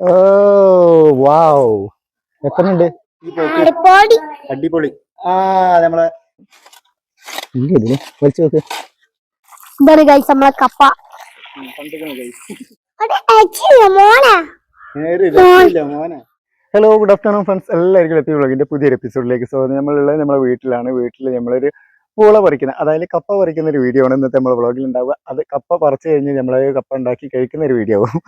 ഓ വാവ് എത്രയുണ്ട്? അടിപൊളി. അടിപൊളി. ആ നമ്മളെ. ഇല്ല ഇതിന് വലിച്ചു നോക്ക്. ഇതാണ് ഗൈസ് നമ്മളെ കപ്പ. ഹലോ ഗുഡ് ആഫ്റ്റർനൂൺ ഫ്രണ്ട്സ് എല്ലാവർക്കും എത്തി വ്ളോഗിന്റെ പുതിയൊരു എപ്പിസോഡിലേക്ക് സോ നമ്മളുള്ളത് നമ്മുടെ വീട്ടിലാണ്. വീട്ടിൽ നമ്മളൊരു പൂള പറിക്കുന്ന അതായത് കപ്പ പറിക്കുന്ന ഒരു വീഡിയോ ആണ് ഇന്നത്തെ നമ്മുടെ വ്ളോഗിൽ ഉണ്ടാവുക അത് കപ്പ പറിച്ചു കഴിഞ്ഞ് നമ്മൾ കപ്പ ഉണ്ടാക്കി കഴിക്കുന്ന ഒരു വീഡിയോ ആവും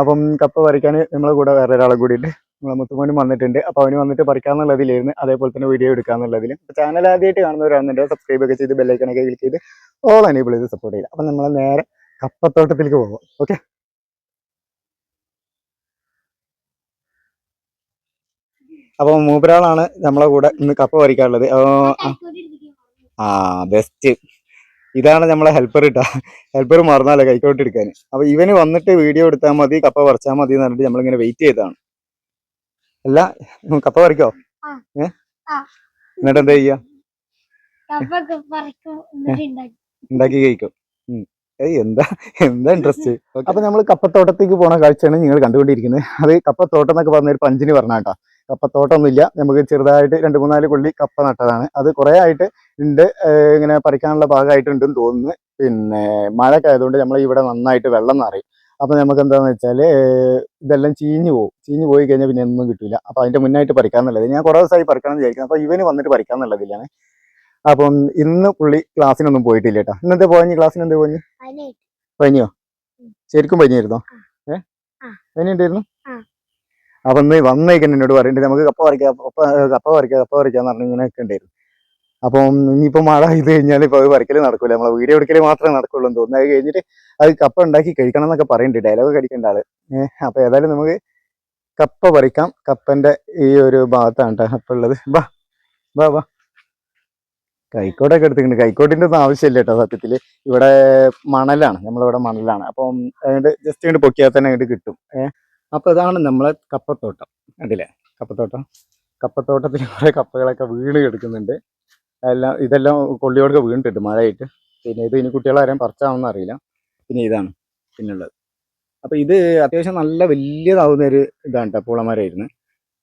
അപ്പം കപ്പ പറിക്കാൻ നമ്മളെ കൂടെ വേറെ ഒരാളെ കൂടിയിട്ട് നമ്മളെ മുത്തുമോനും വന്നിട്ടുണ്ട്. അപ്പോൾ അവന് വന്നിട്ട് പറിക്കാന്നുള്ളതിലായിരുന്നു. അതേപോലെ തന്നെ വീഡിയോ എടുക്കാന്നുള്ളതിൽ ചാനൽ ആദ്യമായിട്ട് കാണുന്നവരാണെന്നുണ്ടെങ്കിൽ സബ്സ്ക്രൈബ് ഒക്കെ ചെയ്ത് ബെല്ലൈക്കണൊക്കെ ക്ലിക്ക് ചെയ്ത് ഓൾ എനേബിൾ ചെയ്ത് സപ്പോർട്ട് ചെയ്യുക. അപ്പം നമ്മൾ നേരെ കപ്പത്തോട്ടത്തിലേക്ക് പോകാം ഓക്കെ അപ്പം മൂപ്പരാളാണ് നമ്മളെ കൂടെ ഇന്ന് കപ്പ പറിക്കാനുള്ളത്. ആ, ബെസ്റ്റ് ഇതാണ് നമ്മളെ ഹെൽപ്പർ ഇട്ടാ ഹെൽപ്പർ മറന്നാലേ കൈക്കോട്ട് എടുക്കാൻ അപ്പൊ ഇവന് വന്നിട്ട് വീഡിയോ എടുത്താൽ മതി കപ്പ പറിച്ചാൽ മതി എന്ന് പറഞ്ഞിട്ട് നമ്മളിങ്ങനെ വെയിറ്റ് ചെയ്താണ് അല്ല കപ്പ പറിക്കോ. ഏ. എന്നിട്ട് എന്താ ചെയ്യാ? ഉണ്ടാക്കി ഉണ്ടാക്കി കഴിക്കും. ഏയ് എന്താ എന്താ ഇൻട്രസ്റ്റ് അപ്പൊ നമ്മൾ കപ്പത്തോട്ടത്തേക്ക് പോണ കാഴ്ചയാണ് നിങ്ങൾ കണ്ടുകൊണ്ടിരിക്കുന്നത്. അത് കപ്പത്തോട്ടം എന്നൊക്കെ പറഞ്ഞ ഒരു പഞ്ചിന് പറഞ്ഞാട്ടോ. കപ്പത്തോട്ടമൊന്നുമില്ല നമുക്ക് ചെറുതായിട്ട് രണ്ട് മൂന്നാൽ കൊള്ളി കപ്പ നട്ടതാണ്. അത് കുറെ ആയിട്ട് ഉണ്ട് ഇങ്ങനെ പറിക്കാനുള്ള ഭാഗമായിട്ടുണ്ടെന്ന് തോന്നുന്നു. പിന്നെ മഴയൊക്കെ ആയതുകൊണ്ട് നമ്മൾ ഇവിടെ നന്നായിട്ട് വെള്ളം നിറയും. അപ്പൊ നമുക്ക് എന്താന്ന് വെച്ചാൽ ഇതെല്ലാം ചീഞ്ഞു പോകും ചീഞ്ഞു പോയി കഴിഞ്ഞാൽ പിന്നെ ഒന്നും കിട്ടില്ല അപ്പൊ അതിന്റെ മുന്നായിട്ട് പറിക്കാന്നുള്ളത് ഞാൻ കുറെ ദിവസമായി പറിക്കണം വിചാരിക്കുന്നത് അപ്പൊ ഇവന് വന്നിട്ട് പറിക്കാന്നുള്ളതിലാണ് അപ്പം ഇന്ന് പുള്ളി ക്ലാസ്സിനൊന്നും പോയിട്ടില്ല കേട്ടോ. ഇന്നത്തെ പോയി ക്ലാസ്സിന് എന്ത് പോയി പനിയോ. ശരിക്കും പനിയായിരുന്നോ? ഏ ആ. പനി ഉണ്ടായിരുന്നു. അപ്പൊ ഇന്ന് വന്നേക്കൻ എന്നോട് പറയുന്നുണ്ട് നമുക്ക് കപ്പ പറിക്കാം കപ്പ കപ്പ പറിക്കാം കപ്പ പറിക്കാന്ന് പറഞ്ഞു ഇങ്ങനെയൊക്കെ ഉണ്ടായിരുന്നു. അപ്പം ഇനിയിപ്പോൾ മഴ ഇത് കഴിഞ്ഞാൽ ഇപ്പോൾ അത് പറിക്കൽ നടക്കൂല. നമ്മളെ വീഡിയോ എടുക്കൽ മാത്രമേ നടക്കുള്ളൂ എന്ന് തോന്നുന്നു. അത് കഴിഞ്ഞിട്ട് അത് കപ്പ ഉണ്ടാക്കി കഴിക്കണം എന്നൊക്കെ പറയുന്നുണ്ട് ഡയലോഗ് കഴിക്കേണ്ട ആൾ. ഏഹ് അപ്പൊ ഏതായാലും നമുക്ക് കപ്പ പറിക്കാം. കപ്പന്റെ ഈ ഒരു ഭാഗത്താണ് കേട്ടോ കപ്പ ഉള്ളത്. വാ വാ വാ. കൈക്കോട്ടൊക്കെ എടുത്തിട്ടുണ്ട്. കൈക്കോട്ടിന്റെ ഒന്നും ആവശ്യമില്ല കേട്ടോ സത്യത്തിൽ. ഇവിടെ മണലാണ്. നമ്മളിവിടെ മണലാണ്. അപ്പം അതുകൊണ്ട് ജസ്റ്റ് ഇങ്ങോട്ട് പൊക്കിയാൽ തന്നെ അങ്ങോട്ട് കിട്ടും. ഏഹ് അപ്പൊ ഇതാണ് നമ്മളെ കപ്പത്തോട്ടം. കണ്ടില്ലേ? കപ്പത്തോട്ടം. കപ്പത്തോട്ടത്തിൽ കുറേ കപ്പകളൊക്കെ വീണ് കിടക്കുന്നുണ്ട്. എല്ലാം ഇതെല്ലാം കൊള്ളിയോടൊക്കെ വീണിട്ടുണ്ട് മഴയായിട്ട്. പിന്നെ ഇത് ഇനി കുട്ടികളാരും പറിച്ചാണെന്ന് അറിയില്ല. പിന്നെ ഇതാണ് പിന്നുള്ളത്. അപ്പോൾ ഇത് അത്യാവശ്യം നല്ല വലിയതാവുന്ന ഒരു ഇതാണ് കേട്ടോ പൂളമരമായിരുന്നു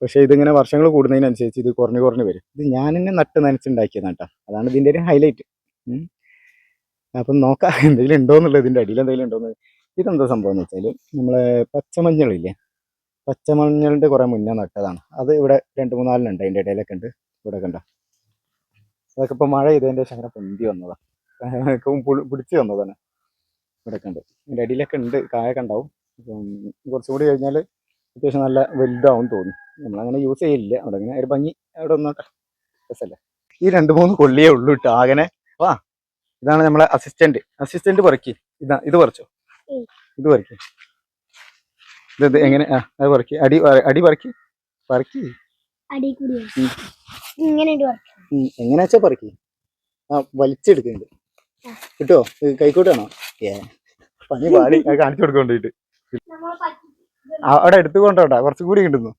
പക്ഷെ ഇതിങ്ങനെ വർഷങ്ങൾ കൂടുന്നതിനനുസരിച്ച് ഇത് കുറഞ്ഞു കുറഞ്ഞു വരും. ഇത് ഞാൻ തന്നെ നട്ട് നനച്ചുണ്ടാക്കിയതാണ് കേട്ടോ അതാണ് ഇതിന്റെ ഒരു ഹൈലൈറ്റ് അപ്പം നോക്കാം എന്തെങ്കിലും ഉണ്ടോ എന്നുള്ളത് ഇതിന്റെ അടിയിൽ എന്തെങ്കിലും ഉണ്ടോ എന്ന് ഇതെന്താ സംഭവം എന്ന് വെച്ചാൽ നമ്മളെ പച്ചമഞ്ഞളില്ലേ? പച്ചമഞ്ഞളിന്റെ കുറേ മുന്നേ നട്ടതാണ്. അത് ഇവിടെ രണ്ട് മൂന്നാലിനുണ്ട് അതിന്റെ ഇടയിലൊക്കെ ഉണ്ട്. ഇവിടെ കണ്ട? അതൊക്കെ ഇപ്പോൾ മഴ ചെയ്തതിന്റെ ശേഷം അങ്ങനെ പൊന്തി വന്നതാണ് പിടിച്ച് വന്നതാണ്. ഇവിടെ ഉണ്ട് അതിന്റെ അടിയിലൊക്കെ ഉണ്ട്. കായൊക്കെ ഉണ്ടാവും. അപ്പം കുറച്ചും കൂടി കഴിഞ്ഞാൽ അത്യാവശ്യം നല്ല വലുതാവും തോന്നും നമ്മളങ്ങനെ യൂസ് ചെയ്യില്ല അവിടെ അങ്ങനെ ഒരു ഭംഗി അവിടെ ഒന്നോട്ടെ രസല്ലേ? ഈ രണ്ട് മൂന്ന് കൊള്ളിയേ ഉള്ളൂ ഇട്ടോ ആകനെ വാ ഇതാണ് നമ്മളെ അസിസ്റ്റന്റ് അസിസ്റ്റന്റ് പറിക്ക് ഇതാ ഇത് പറിച്ചോ. ഇത് വരയ്ക്കും. ഇത് എങ്ങനെ? ആ അത് വരയ്ക്കി. അടി അടി വരയ്ക്കി. വരയ്ക്കി. അടി കൂടി ഇങ്ങനെ ഇട്ട് പറിക്കും. ഉം, എങ്ങനെയാ വെച്ചാ പറിക്ക് ആ വലിച്ചെടുക്കുന്നുണ്ട്. കിട്ടോ? കൈക്കോട്ടാണോ ഏ. പനി പാടി കാണിച്ചു കൊടുക്കൊണ്ടിട്ട് അവിടെ എടുത്തു കൊണ്ടോട്ടാ. കുറച്ചും കൂടി കിട്ടുന്നു.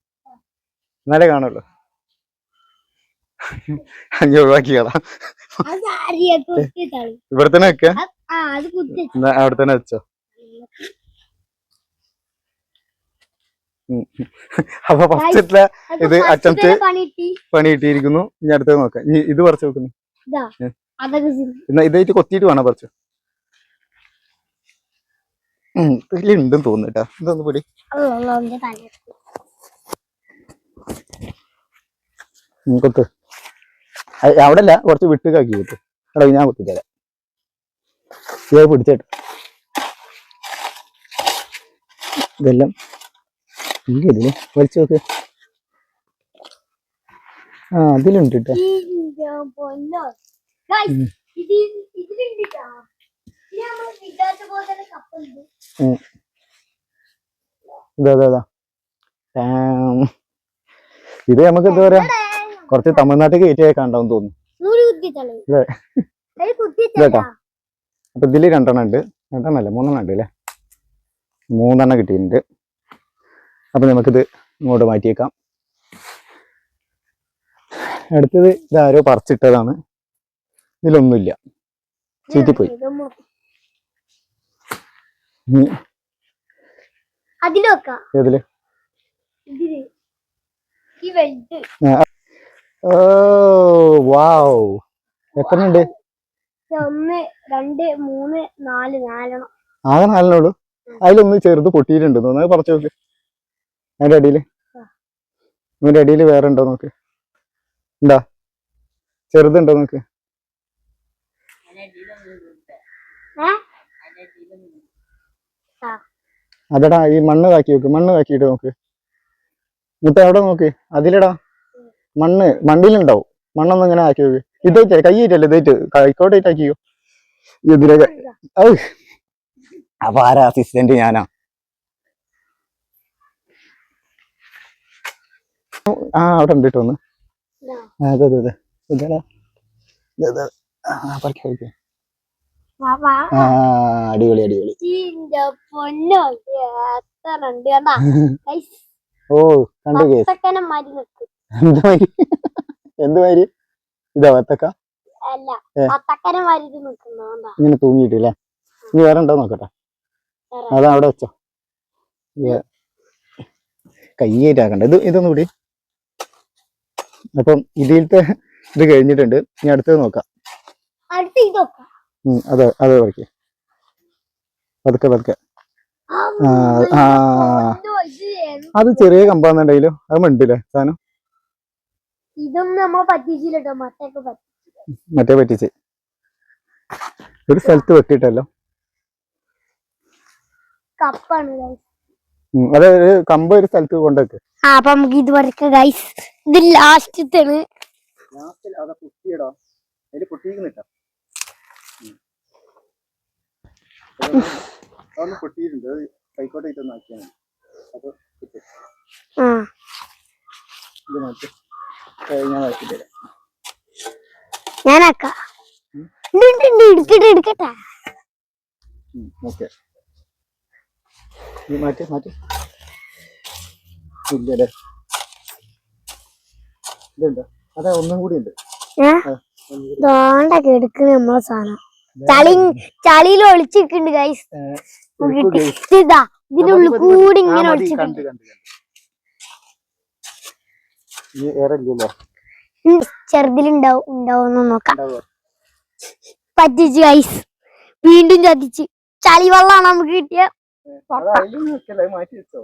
എന്നാലേ കാണുള്ളൂ. അഞ്ഞൂറ് ഒഴിവാക്കി കളാം കുത്തി തളി ഇവിടെ തന്നെ വെക്ക. അവിടെ തന്നെ വെച്ചോ. അപ്പൊ ഫസ്റ്റ് ഇത് അറ്റംപ്റ്റ് പണിയിട്ടിരിക്കുന്നു പണി കിട്ടിയിരിക്കുന്നു. ഇനി അടുത്തത് നോക്കാം. ഇനി ഇത് പറിച്ചു നോക്കുന്നു. എന്നാ ഇതായിട്ട് കൊത്തിയിട്ട് വേണം പറിച്ചു? ഉണ്ടെന്ന് തോന്നുന്നു ഇതൊന്ന് പൊടി. കൊത്ത്. അവിടെ അല്ല കുറച്ച് വിട്ടുകാക്കി കിട്ടും എടാ ഞാൻ കൊത്തിത്തരാം. ഇത് പിടിച്ചേട്ട് ഇതെല്ലാം ഇല്ല ഇതിൽ? വലിച്ചു നോക്ക്. ആ അതിലുണ്ട് കേട്ടോ. ഇത് നമുക്ക് എന്താ പറയാ കുറച്ച് തമിഴ്നാട്ടിൽ കയറ്റി വെക്കാണ്ടാവും തോന്നുന്നു. അപ്പൊ ഇതിൽ രണ്ടെണ്ണം ഉണ്ട്. രണ്ടെണ്ണം അല്ല മൂന്നെണ്ണം ഉണ്ട് അല്ലേ? മൂന്നെണ്ണം കിട്ടിയിട്ടുണ്ട്. അപ്പം നമുക്കിത് ഇങ്ങോട്ട് മാറ്റിയേക്കാം. അടുത്തത് ഇതാരോ പറിച്ചിട്ടതാണ്. ഇതിലൊന്നുമില്ല. ചീറ്റിപ്പോയി. ഏതിൽ? ഇതിൽ. ഓ വാവ്. എത്ര ഉണ്ട്? ഒന്ന് രണ്ട് മൂന്ന് നാല് നാലെണ്ണം. ആകെ നാലിനുള്ളൂ അതിലൊന്ന് ചെറുത് പൊട്ടിയിട്ടുണ്ട്. തോന്നുന്നു പറിച്ചു നോക്ക്. അതിന്റെ അടിയിൽ. അതിന്റെ അടിയിൽ വേറെ ഉണ്ടോ നോക്ക്. ഉണ്ടാ ചെറുതുണ്ടോ നോക്ക്. അതെടാ ഈ മണ്ണ് കാക്കി നോക്ക്. മണ്ണ് കാക്കിയിട്ട് നോക്ക്. മുട്ട എവിടെ നോക്ക്. അതിലടാ. മണ്ണ് മണ്ണിലുണ്ടാവും. മണ്ണൊന്നും ഇങ്ങനെ ആക്കി നോക്ക്. ഇതേറ്റ് കൈയേറ്റല്ലേ ഇതേറ്റ് കൈക്കോട്ടേറ്റ് ആക്കിയോ ഇതിലൊക്കെ. ഔ. അപ്പൊ ആരാ അസിസ്റ്റന്റ് ഞാനാ? ആ അവിടെ ഉണ്ട് കേട്ടോ ഒന്ന്. അതെ അതെ അതെ പറിക്ക്, അടിപൊളി അടിപൊളി. ഓ കണ്ടു കേസ്. എന്ത് മാതിരി? ഇതാ വത്തക്ക? ഇങ്ങനെ തൂങ്ങിയിട്ടില്ലേ? ഇനി വേറെ ഉണ്ടോ നോക്കട്ടെ. അതാ അവിടെ വെച്ചോ. കയ്യേറ്റാക്കണ്ട ഇത് ഇതൊന്നും കൂടി. അപ്പം ഇതിലത്തെ ഇത് കഴിഞ്ഞിട്ടുണ്ട്. ഇനി അടുത്തത് നോക്കാം. അതെ അതെ പതുക്കെ പതുക്കെ. ആ. അത് ചെറിയ കമ്പാന്നുണ്ടെങ്കിലും അത് മണ്ടില്ലേ സാധനം? നമ്മൾ മറ്റേ പറ്റിച്ച്. ഒരു സ്ഥലത്ത് വെട്ടിയിട്ടല്ലോ. കപ്പാണ് ഗൈസ് ഉം, അത് ഒരു കമ്പ് ഒരു സ്ഥലത്ത് കൊണ്ടുവെക്ക് ആ അപ്പൊ നമുക്ക് ഇത് വരക്ക ഗൈസ് ഇത് ലാസ്റ്റത്താണ് ഞാനാക്ക. എടുക്കട്ടെ. എടുക്കട്ടെ ഓക്കെ. നീ മാറ്റി മാറ്റി. ഇല്ലല്ലേ ഇതുണ്ട്? അതെ ഒന്നും കൂടി ഉണ്ട്. ദോണ്ടൊക്കെ എടുക്കുന്ന നമ്മളെ സാധനം. ചളി ചളിയിൽ ഒളിച്ചിട്ടുണ്ട് ഗൈസ്. ഇതാ മതി, മതി, കൂടി ഇങ്ങനെ ഒളിച്ചിട്ടുണ്ട് ചെറുതിലുണ്ടാവും ഉണ്ടാവും നോക്കാം. പറ്റിച്ച് ഗൈസ് വീണ്ടും ചതിച്ച്. ചളി വെള്ളമാണ് നമുക്ക് കിട്ടിയ. മാറ്റി വെച്ചോ.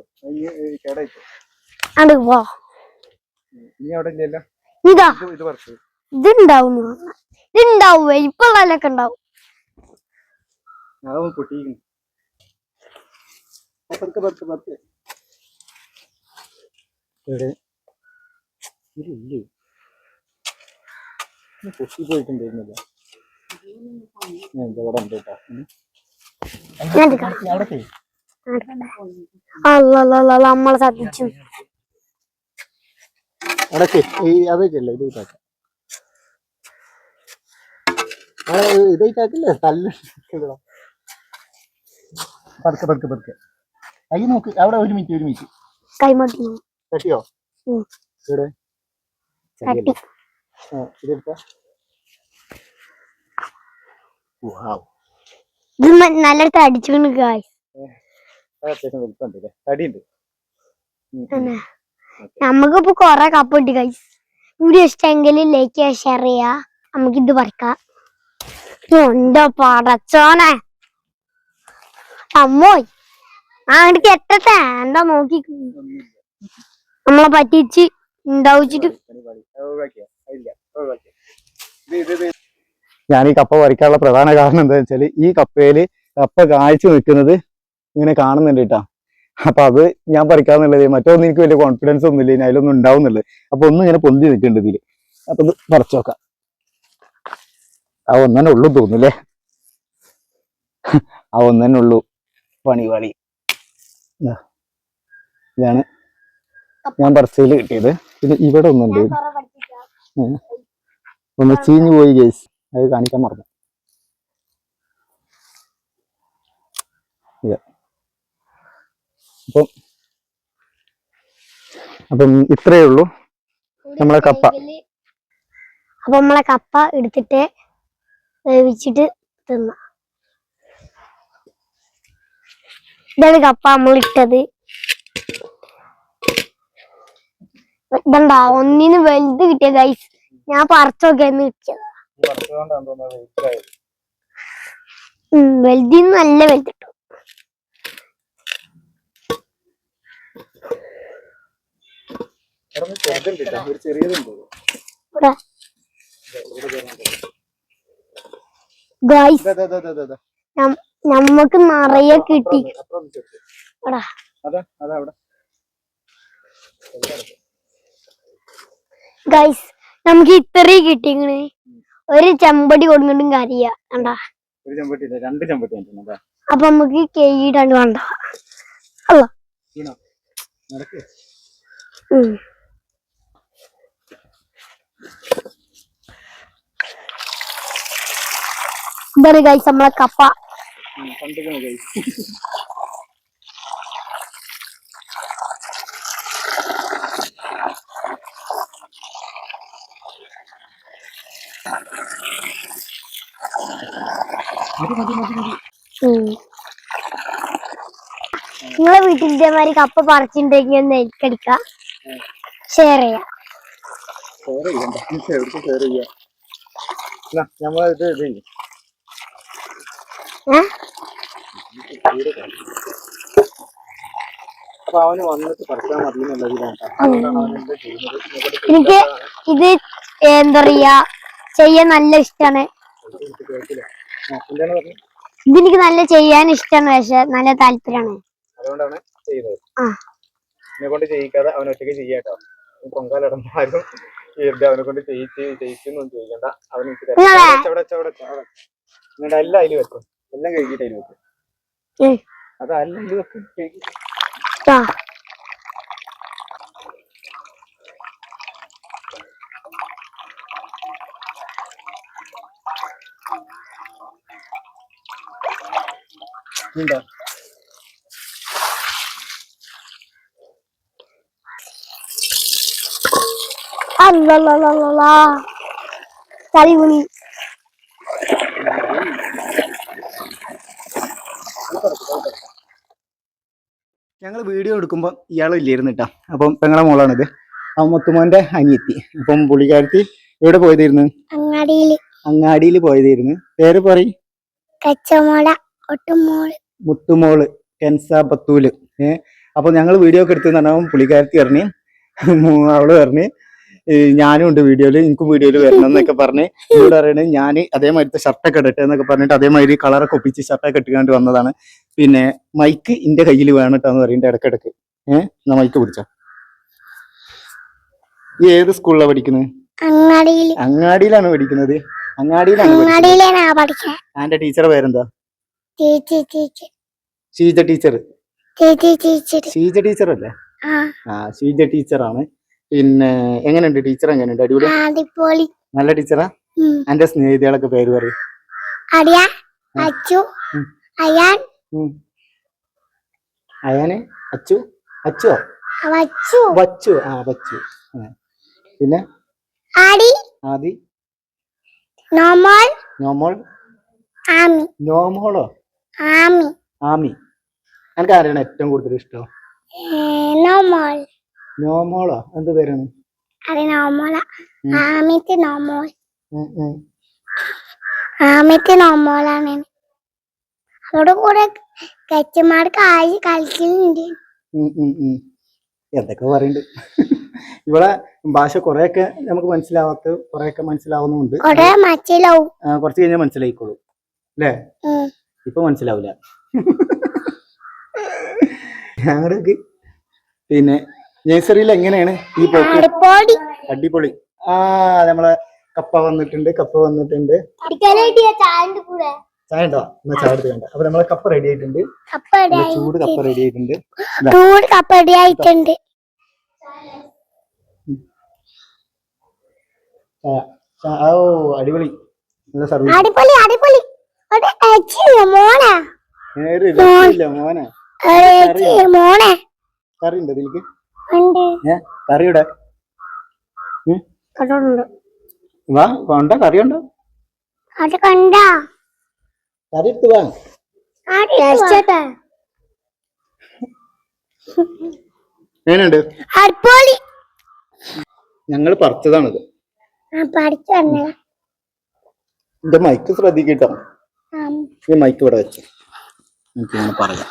ഇതാ. ഇതുണ്ടാവും ഉണ്ടാവും. പൊട്ടി പോയിട്ടുണ്ടായിരുന്നില്ല എന്താ ഇവിടെ ഉണ്ട് കേട്ടോ. അല്ല നമ്മളെ ചതിച്ചു അവിടെ ഈ അതൊക്കെയല്ലേ ഇത് ഇതാക്കാം. ആ ഇത് ഇതാക്കില്ലേ തല്ല. പതുക്കെ പതുക്കെ പതുക്കെ. അയ്യ നോക്ക് അവിടെ ഒരു മിനിറ്റ് ഒരു മിനിറ്റ്. കൈമട്ടി. തട്ടിയോ. ഇവിടെ നല്ലടത്ത് അടിച്ചു കൊണ്ട് അത് അത്യാവശ്യം വലുപ്പമുണ്ട് അല്ലേ തടിയുണ്ട്. നമുക്കിപ്പോ കൊറേ കപ്പ് കിട്ടി ഗൈസ് വീഡിയോ ഇഷ്ടമെങ്കിൽ ലൈക്ക് ഷെയർ ചെയ്യാ. നമുക്ക് ഇത് പറിക്കാം എന്റെ പടച്ചോനെ അമ്മോയ്. ആ അങ്ങോട്ട് കെട്ടട്ടെ എന്താ നോക്കി. നമ്മളെ പറ്റിച്ച് ഉണ്ടാവിച്ചിട്ട്. ഞാൻ ഈ കപ്പ പറിക്കാനുള്ള പ്രധാന കാരണം എന്താ വെച്ചാൽ ഈ കപ്പയിൽ കപ്പ കാഴ്ച നിൽക്കുന്നത് ഇങ്ങനെ കാണുന്നുണ്ട് കേട്ടാ അപ്പൊ അത് ഞാൻ പറിക്കാന്നുള്ളത് മറ്റൊന്നും എനിക്ക് വലിയ കോൺഫിഡൻസ് ഒന്നുമില്ല ഇനി അതിലൊന്നും ഉണ്ടാവുന്നുള്ളത്. അപ്പൊ ഒന്നും ഇങ്ങനെ പൊന്തി നിൽക്കുന്നുണ്ട് ഇതിൽ. അപ്പൊ ഇത് പറിച്ചു നോക്കാം. ആ ഒന്നെ ഉള്ളു തോന്നുന്നല്ലേ ആ ഒന്നെ ഉള്ളു. പണി പണി. ഇതാണ് ഞാൻ പറിച്ചതിൽ കിട്ടിയത്. പിന്നെ ഇവിടെ ഒന്നുണ്ട്. ഒന്ന് ചീഞ്ഞു പോയി ഗേസ് അത് കാണിക്കാൻ മറന്നു. ഇത്. അപ്പം അപ്പം ഇത്രയേ ഉള്ളൂ. നമ്മളെ കപ്പ. അപ്പൊ നമ്മളെ കപ്പ എടുത്തിട്ട് വേവിച്ചിട്ട് തിന്ന. ഇതാണ് കപ്പ നമ്മൾ ഇട്ടത്. ഇതണ്ടാ? ഒന്നിന് വലുത് കിട്ടിയ ഗൈസ് ഞാൻ പറിച്ചു നോക്കിയെന്ന് കിട്ടിയത്. പറിച്ചതുകൊണ്ടാണ് വെയിറ്റ് ആയത് ഉം, വലുതിന് നല്ല വലുത് കിട്ടും ഇവിടെ ഒന്ന് ചെറുതുണ്ട് കേട്ടോ. ഒരു ചെറിയതുണ്ട്. നമ്മക്ക് നിറയെ കിട്ടി. ഗൈസ് നമുക്ക് ഇത്രയും കിട്ടിങ്ങനെ ഒരു ചെമ്പടി കൊടുത്തിട്ടും കാര്യ കണ്ടാ. ഒരു ചെമ്പട്ടി ഇല്ല രണ്ട് ചെമ്പട്ടി അപ്പൊ നമുക്ക് കേടാണ്ട് വേണ്ട അല്ല നടക്ക്. ഇതാണ് ഗൈസ് നമ്മളെ കപ്പ. നിങ്ങളെ വീട്ടിൽ ഇതേമാതിരി കപ്പ പറിച്ചിട്ടുണ്ടെങ്കിൽ ഒന്ന് എനിക്കടിക്ക ഷെയർ ചെയ്യാം. ഷെയർ ചെയ്യണ്ട എവിടേക്ക് ഷെയർ ചെയ്യാ. എന്നാ, ഞമ്മൾ ഇത് ഇത് ചെയ്യും. ഏ? അപ്പൊ അവന് വന്നിട്ട് മതി എനിക്ക് ഇത് എന്താ പറയാ ചെയ്യാൻ നല്ല ഇഷ്ടാണ്. ഇതെനിക്ക് നല്ല ചെയ്യാൻ ഇഷ്ടമാണ് പക്ഷെ നല്ല താല്പര്യമാണ്. അതുകൊണ്ടാണ് ചെയ്യുന്നത് എന്നെ കൊണ്ട് ചെയ്യിക്കാതെ അവൻ ഒറ്റയ്ക്ക് ചെയ്യാട്ടോ. പൊങ്കാലിടന്നാലും ചെയ്യരുത് അവനെ കൊണ്ട് ചെയ്യിച്ച് എല്ലാം അതിൽ വെക്കും. എല്ലാം കഴുകിയിട്ട് അതിൽ വെക്കും. അതല്ല അത് വെക്കും. കഴുകി ആ. അല്ലല്ലല്ലല്ലാ. തലി കുനി ഞങ്ങൾ വീഡിയോ എടുക്കുമ്പോൾ ഇയാളില്ലായിരുന്നു കേട്ടോ അപ്പം പെങ്ങളെ മോളാണിത്. ആ മുത്തുമോന്റെ അനിയത്തി. അപ്പം പുള്ളിക്കാരത്തി എവിടെ പോയതായിരുന്നു? അങ്ങാടിയിൽ അങ്ങാടിയിൽ പോയതായിരുന്നു. പേര് പറയും. കച്ചമോള ഒട്ടുമോൾ. മുത്തുമോൾ കെൻസ ബത്തൂൽ. ഏഹ് അപ്പൊ ഞങ്ങൾ വീഡിയോ ഒക്കെ എടുത്തു പറഞ്ഞാൽ പുള്ളിക്കാരത്തി പറഞ്ഞു അവൾ പറഞ്ഞ് "ഏ, ഞാനും ഉണ്ട് വീഡിയോയിൽ എനിക്കും വീഡിയോയിൽ വരണം എന്നൊക്കെ പറഞ്ഞ് എന്നോട് പറയണേ ഞാൻ അതേമാതിരി ഷർട്ടൊക്കെ ഇടട്ടെ എന്നൊക്കെ പറഞ്ഞിട്ട് അതേമാതിരി കളറൊക്കെ ഒപ്പിച്ച് ഷർട്ടൊക്കെ ഇട്ടുകൊണ്ട് വന്നതാണ്. പിന്നെ മൈക്ക് ഇന്റെ കയ്യിൽ വേണം കേട്ടോ എന്ന് പറയുന്നുണ്ട് ഇടക്കിടക്ക് ഏഹ് എന്നാ മൈക്ക് പിടിച്ചോ. ഈ ഏത് സ്കൂളിലാണ് പഠിക്കുന്നത് അങ്ങാടിയിൽ. അങ്ങാടിയിലാണ് പഠിക്കുന്നത്. അങ്ങാടിയിലാണ് ആന്റെ ടീച്ചറെ പേരെന്താ? ഷീജ ടീച്ചർ ഷീജ ടീച്ചർ അല്ലേ? ആ. ആ ഷീജ ടീച്ചറാണ് പിന്നെ എങ്ങനെയുണ്ട് ടീച്ചർ എങ്ങനെയുണ്ട്? അടിപൊളി? അടിപൊളി. നല്ല ടീച്ചറാ. എന്റെ സ്നേഹിതകളൊക്കെ പേര് പറയും. അടിയ അച്ചു. അയാൻ. അയാന്? അച്ചു? അച്ചോ വച്ചു. വച്ചു. ആ വച്ചു. പിന്നെ? ആദി. ആദി. നോമോൾ. നോമോൾ. ആമി. നോമോളോ? ആമി. ആമി. എനിക്ക് ആരാണ് ഏറ്റവും കൂടുതൽ ഇഷ്ടം? നോമൽ നോമോൾ. നോമോളോ? എന്ത് പേരാണ്? നോമോള. ആമിത്തെ നോമോൾ. ആമിത്തെ നോമോളാണ്. കൂടെ കളിക്കുന്നുണ്ട്. എന്തൊക്കെ പറയുന്നുണ്ട് ഇവിടെ ഭാഷ കുറെയൊക്കെ നമുക്ക് മനസ്സിലാവാത്ത കുറെയൊക്കെ മനസ്സിലാവുന്നുണ്ട്. ആ, കുറച്ച് കഴിഞ്ഞാൽ മനസ്സിലായിക്കോളൂ. അല്ലേ. ഇപ്പൊ മനസ്സിലാവില്ല ഞങ്ങൾക്ക് പിന്നെ നഴ്സറിയിൽ എങ്ങനെയാണ് ഈ പോക്ക്? അടിപൊളി. ആ നമ്മളെ കപ്പ വന്നിട്ടുണ്ട് കപ്പ വന്നിട്ടുണ്ട്. അടിക്കാനായിട്ട് ചായന്റെ കൂടെ. ചായ ഉണ്ടോ? എന്നാ ചായ എടുത്ത് വേണ്ട അപ്പൊ നമ്മളെ കപ്പ റെഡി ആയിട്ടുണ്ട്. ചൂട് കപ്പ റെഡി ആയിട്ടുണ്ട്. ചൂട് ഓ അടിപൊളി. നല്ല സർവീസ് അടിപൊളി അടിപൊളി. മോനെ? മോനെ. മോനെ? കറി ഉണ്ട് ഇതിലേക്ക് കറിയുടെ? വാ കൊണ്ട കറിയുണ്ടോ? അത് കണ്ടാ. കറി എടുത്ത് വാ. ചേട്ടാ എങ്ങനെയുണ്ട്? ഞങ്ങൾ പറിച്ചതാണിത്. എന്റെ മൈക്ക് ശ്രദ്ധിക്കട്ടോ. ഈ മൈക്ക് ഇവിടെ വെച്ചു. എനിക്ക് ഇങ്ങനെ പറയാം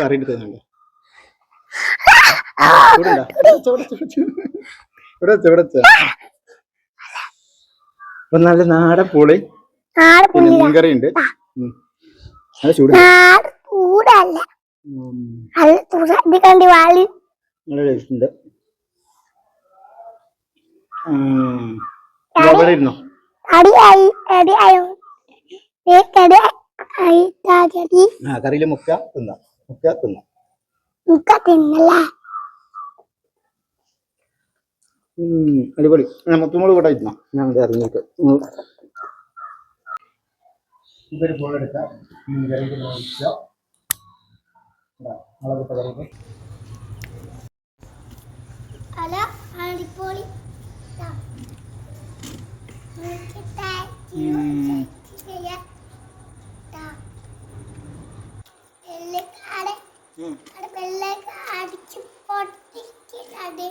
കറി എടുത്ത് തന്നുണ്ട് ഇവിടെ ഇണ്ടാ? ഇവിടെ വെച്ചോ, ഇവിടെ വെച്ചോ, ഇവിടെ വെച്ചോ, ഇവിടെ വെച്ചോ. അപ്പൊ നല്ല നാടൻ പൂളി. മീൻകറി ഉണ്ട്. നല്ല ചൂട്. ചൂടല്ല അത് തുറന്ന് കണ്ടി വാളി നല്ല ടേസ്റ്റ് ഉണ്ട്. ഇരുന്നോ കറിയിൽ മുക്ക തിന്ന. മുക്ക തിന്ന. മുക്ക തിന്നല്ല? അടിപൊളി. മുത്തുമോൾ കൂടെ ഇരുന്നോ ഞാൻ ഇറങ്ങിയിട്ട്. ഇതൊരു ബോൾ എടുക്കാം. അല്ല അടിപൊളി. അടിച്ചു പൊട്ടിച്ചിട്ട്